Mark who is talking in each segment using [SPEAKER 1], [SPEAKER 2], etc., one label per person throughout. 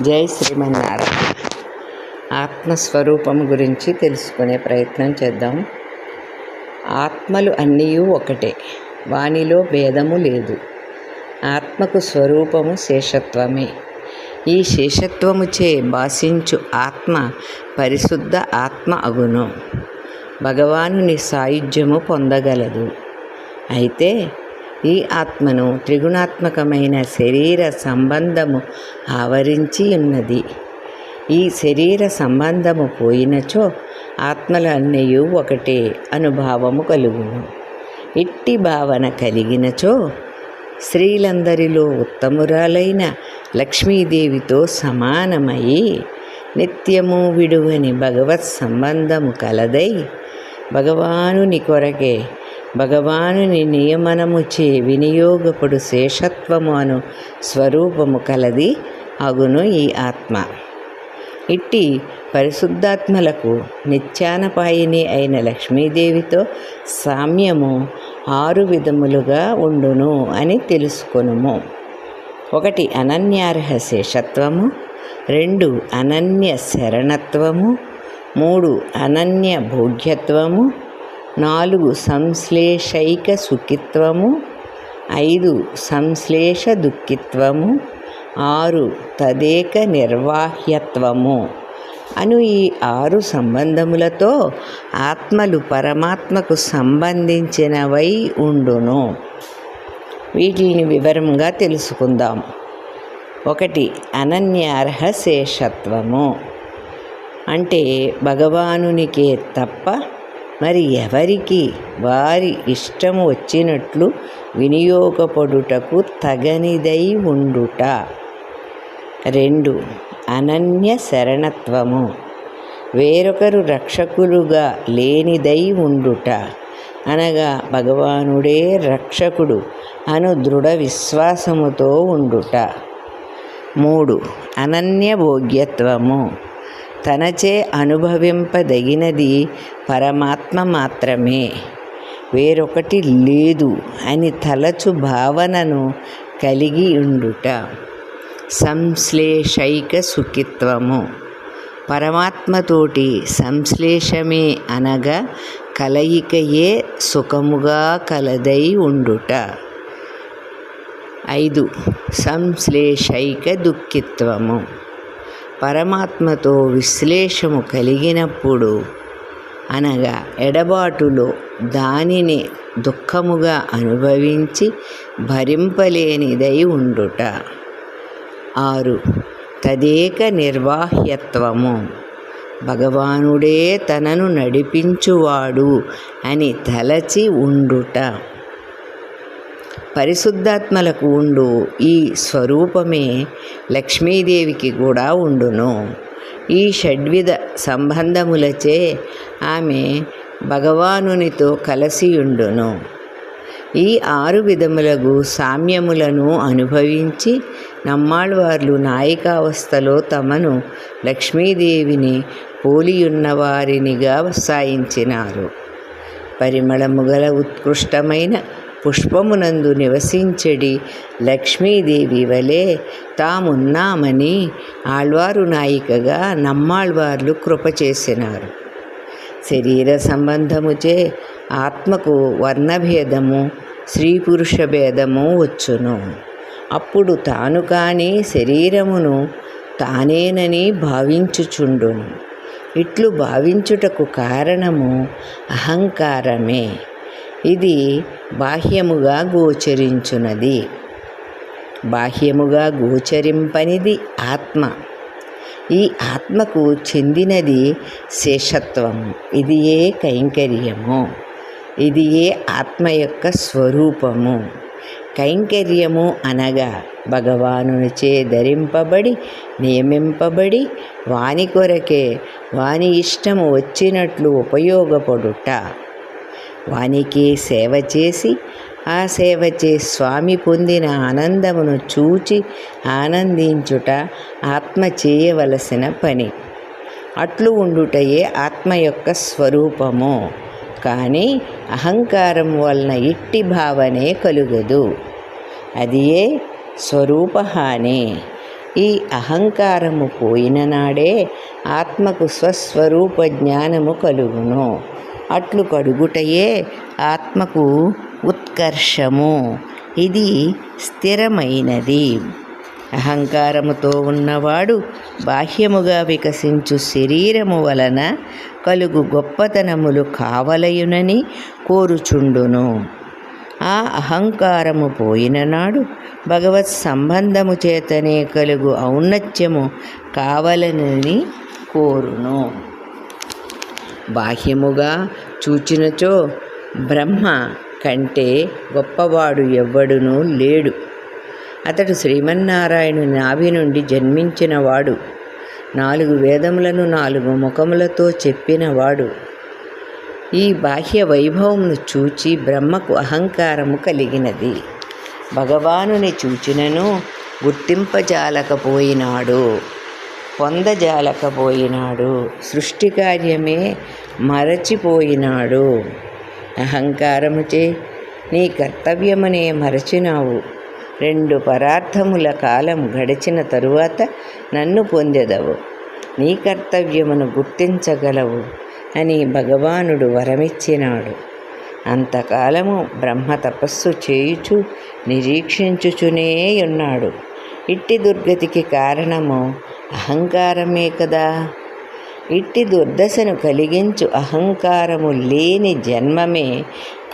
[SPEAKER 1] జై శ్రీమన్నారాయణ. ఆత్మస్వరూపం గురించి తెలుసుకునే ప్రయత్నం చేద్దాం. ఆత్మలు అన్నీ ఒకటే వానిలో భేదము లేదు. ఆత్మకు స్వరూపము శేషత్వమే. ఈ శేషత్వముచే భాషించు ఆత్మ పరిశుద్ధ ఆత్మ అగును. భగవానుని సాయుధ్యము పొందగలదు. అయితే ఈ ఆత్మను త్రిగుణాత్మకమైన శరీర సంబంధము ఆవరించి ఉన్నది. ఈ శరీర సంబంధము పోయినచో ఆత్మలన్నయు ఒకటే అనుభావము కలుగును. ఇట్టి భావన కలిగినచో స్త్రీలందరిలో ఉత్తమురాలైన లక్ష్మీదేవితో సమానమై నిత్యము విడువని భగవత్ సంబంధము కలదై భగవానుని కొరకే భగవానుని నియమనముచే వినియోగపడు శేషత్వము అను స్వరూపము కలది అగును ఈ ఆత్మ. ఇట్టి పరిశుద్ధాత్మలకు నిత్యానపాయిని అయిన లక్ష్మీదేవితో సామ్యము ఆరు విధములుగా ఉండును అని తెలుసుకొనుము. ఒకటి అనన్యార్హ శేషత్వము రెండు అనన్య శరణత్వము మూడు అనన్య భోగ్యత్వము నాలుగు సంశ్లేషైక సుఖిత్వము ఐదు సంశ్లేష దుఃఖిత్వము ఆరు తదేక నిర్వాహ్యత్వము. అను ఈ ఆరు సంబంధములతో ఆత్మలు పరమాత్మకు సంబంధించినవై ఉండును. వీటిని వివరంగా తెలుసుకుందాం. ఒకటి అనన్యార్హ శేషత్వము అంటే భగవానునికే తప్ప మరి ఎవరికి వారి ఇష్టం వచ్చినట్లు వినియోగపడుటకు తగనిదై ఉండుట. రెండు అనన్య శరణత్వము. వేరొకరు రక్షకులుగా లేనిదై ఉండుట. అనగా భగవానుడే రక్షకుడు అను దృఢ విశ్వాసముతో ఉండుట. మూడు అనన్య భోగ్యత్వము. తనచే అనుభవింపదగినది పరమాత్మ మాత్రమే. వేరొకటి లేదు అని తలచు భావనను కలిగి ఉండుట. సంశ్లేషైక సుఖిత్వము. పరమాత్మతోటి సంశ్లేషమే అనగా కలయికయే సుఖముగా కలదై ఉండుట. ఐదు. సంశ్లేషైక దుఃఖిత్వము. పరమాత్మతో విశ్లేషము కలిగినప్పుడు అనగా ఎడబాటులో దానిని దుఃఖముగా అనుభవించి భరింపలేనిదై ఉండుట. ఆరు తదేక నిర్వాహ్యత్వము. భగవానుడే తనను నడిపించువాడు అని తలచి ఉండుట. పరిశుద్ధాత్మలకు ఉండు. ఈ స్వరూపమే లక్ష్మీదేవికి కూడా ఉండును. ఈ షడ్విధ సంబంధములచే ఆమె భగవానునితో కలసియుండును. ఈ ఆరు విధములకు సామ్యములను అనుభవించి నమ్మాళ్వార్లు నాయికావస్థలో తమను లక్ష్మీదేవిని పోలియున్నవారినిగా సాయించినారు. పరిమళముగల ఉత్కృష్టమైన పుష్పమునందు నివసించడి. లక్ష్మీదేవి వలె తామున్నామని ఆళ్వారు నాయికగా నమ్మాళ్వార్లు కృప చేసినారు. శరీర సంబంధముచే ఆత్మకు వర్ణభేదము స్త్రీ పురుష భేదము వచ్చును. అప్పుడు తాను కాని శరీరమును తానేనని భావించుచుండును. ఇట్లు భావించుటకు కారణము అహంకారమే. ఇది బాహ్యముగా గోచరించున్నది బాహ్యముగా గోచరింపనిది ఆత్మ. ఈ ఆత్మకు చెందినది శేషత్వము ఇది ఏ కైంకర్యము? ఇది ఏ ఆత్మ యొక్క స్వరూపము? కైంకర్యము అనగా భగవానునిచే ధరింపబడి నియమింపబడి వాని కొరకే వాని ఇష్టము వచ్చినట్లు ఉపయోగపడుట. వానికి సేవ చేసి ఆ సేవచే స్వామి పొందిన ఆనందమును చూచి ఆనందించుట ఆత్మ చేయవలసిన పని. అట్లు ఉండుటయే ఆత్మ యొక్క స్వరూపము. కానీ అహంకారం వలన ఇట్టి భావనే కలుగదు. అది ఏ స్వరూపహాని. ఈ అహంకారము పోయిన నాడే ఆత్మకు స్వస్వరూప జ్ఞానము కలుగును. అట్లు కడుగుటయే ఆత్మకు ఉత్కర్షము. ఇది స్థిరమైనది. అహంకారముతో ఉన్నవాడు బాహ్యముగా వికసించు శరీరము వలన కలుగు గొప్పతనములు కావలయునని కోరుచుండును. ఆ అహంకారము పోయిన నాడు భగవత్ సంబంధము చేతనే కలుగు ఔన్నత్యము కావలనని కోరును. బాహ్యముగా చూచినచో బ్రహ్మ కంటే గొప్పవాడు ఎవ్వడునూ లేడు. అతడు శ్రీమన్నారాయణుని నాభి నుండి జన్మించినవాడు. నాలుగు వేదములను నాలుగు ముఖములతో చెప్పినవాడు. ఈ బాహ్య వైభవమును చూచి బ్రహ్మకు అహంకారము కలిగినది. భగవానుని చూచినను గుర్తింపజాలకపోయినాడు. పొందజాలకపోయినాడు సృష్టి కార్యమే మరచిపోయినాడు. అహంకారముచే నీ కర్తవ్యమనే మరచినావు. రెండు పరార్థముల కాలం గడిచిన తరువాత నన్ను పొందెదవు. నీ కర్తవ్యమును గుర్తించగలవు అని భగవానుడు వరమిచ్చినాడు. అంతకాలము బ్రహ్మ తపస్సు చేయుచు నిరీక్షించుచునే ఉన్నాడు. ఇట్టి దుర్గతికి కారణము అహంకారమే కదా. ఇట్టి దుర్దశను కలిగించు అహంకారము లేని జన్మమే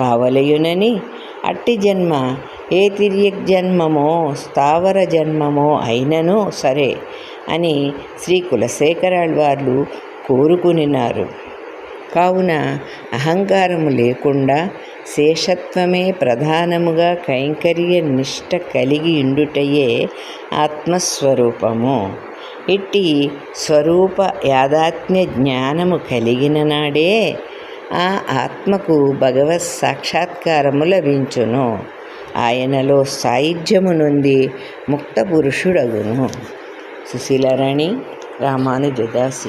[SPEAKER 1] కావలయునని. అట్టి జన్మ ఏ తిర్యక్ జన్మమో స్థావర జన్మమో అయినను సరే అని శ్రీ కులశేఖరాళ్వార్లు కోరుకునినారు. కావున అహంకారము లేకుండా శేషత్వమే ప్రధానముగా కైంకర్య నిష్ట కలిగి ఇండుటయే ఆత్మస్వరూపము. ఇట్టి స్వరూప యాదాత్మ్య జ్ఞానము కలిగిన నాడే ఆ ఆత్మకు భగవత్ సాక్షాత్కారము లభించును. ఆయనలో సాయుధ్యము నుండి ముక్త పురుషుడగును. సుశీలారాణి రామానుజదాసి.